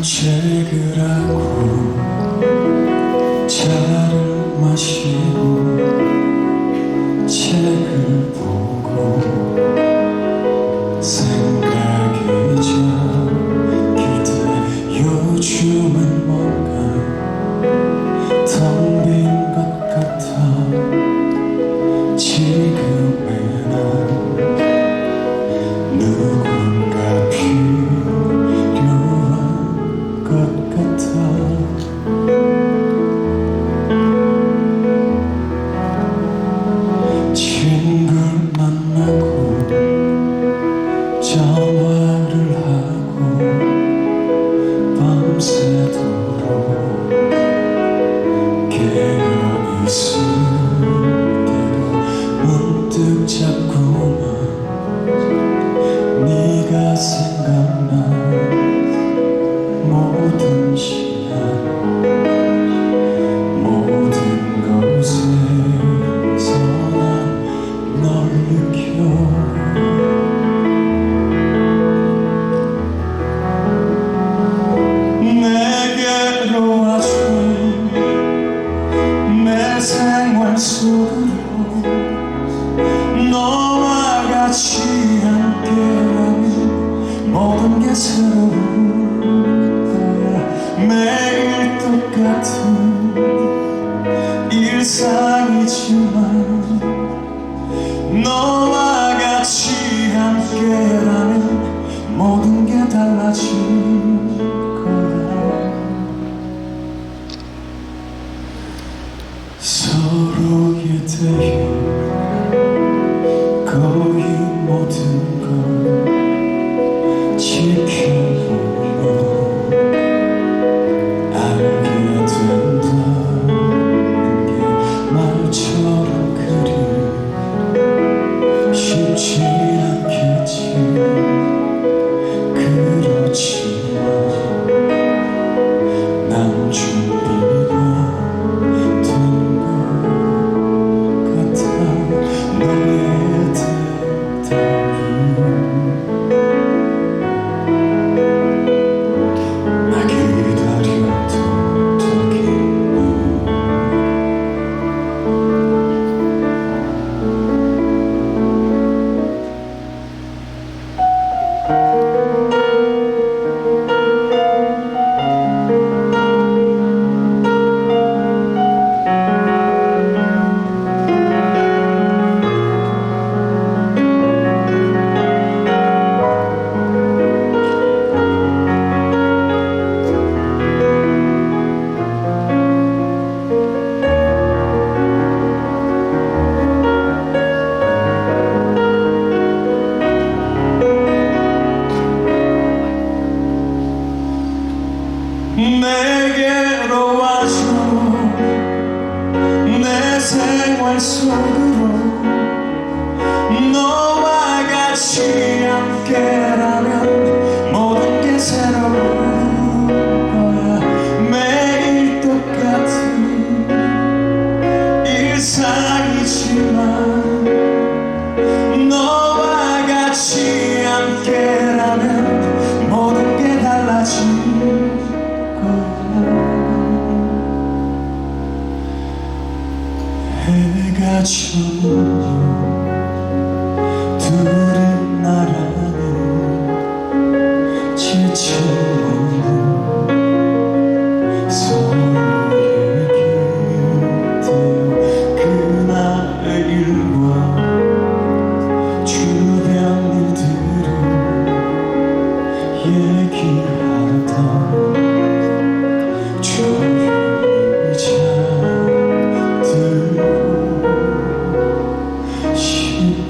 산책을 하고 차를 마시고 책을 보고 생각이 잠길 때 요즘은 뭔가 생활 속으로 너와 같이 함께하는 모든 게 새로운 거야. 매일 똑같은 일상이지만 너 내게로 와줘 내 생활 속으로 너와 같이 함께라면 모든 게 새로운 거야. 매일 똑같은 일상이지만 너와 같이 해가 졌는데 둘이 날아는 지친 you.